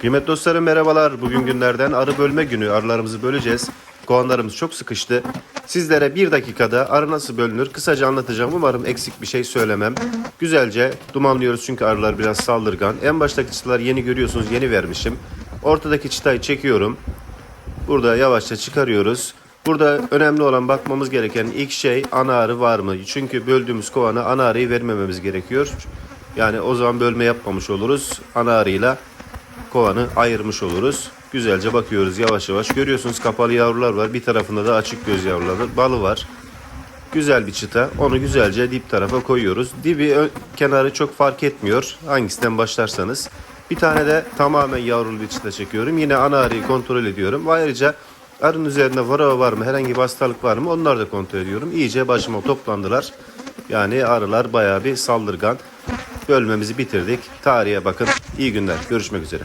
Kıymetli dostlarım merhabalar. Bugün günlerden arı bölme günü. Arılarımızı böleceğiz. Kovanlarımız çok sıkıştı. Sizlere bir dakikada arı nasıl bölünür kısaca anlatacağım. Umarım eksik bir şey söylemem. Güzelce dumanlıyoruz çünkü arılar biraz saldırgan. En baştaki çıtaları yeni görüyorsunuz. Yeni vermişim. Ortadaki çıtayı çekiyorum. Burada yavaşça çıkarıyoruz. Burada önemli olan bakmamız gereken ilk şey ana arı var mı? Çünkü böldüğümüz kovana ana arıyı vermememiz gerekiyor. Yani o zaman bölme yapmamış oluruz. Ana arıyla kovanı ayırmış oluruz. Güzelce bakıyoruz yavaş yavaş. Görüyorsunuz kapalı yavrular var. Bir tarafında da açık göz yavruları var. Balı var. Güzel bir çıta. Onu güzelce dip tarafa koyuyoruz. Dibi ö- kenarı çok fark etmiyor. Hangisinden başlarsanız. Bir tane de tamamen yavrulu bir çıta çekiyorum. Yine ana arıyı kontrol ediyorum. Ayrıca arının üzerinde varava var mı, herhangi bir hastalık var mı onları da kontrol ediyorum. İyice başıma toplandılar. Yani arılar bayağı bir saldırgan. Bölmemizi bitirdik. Tarihe bakın. İyi günler. Görüşmek üzere.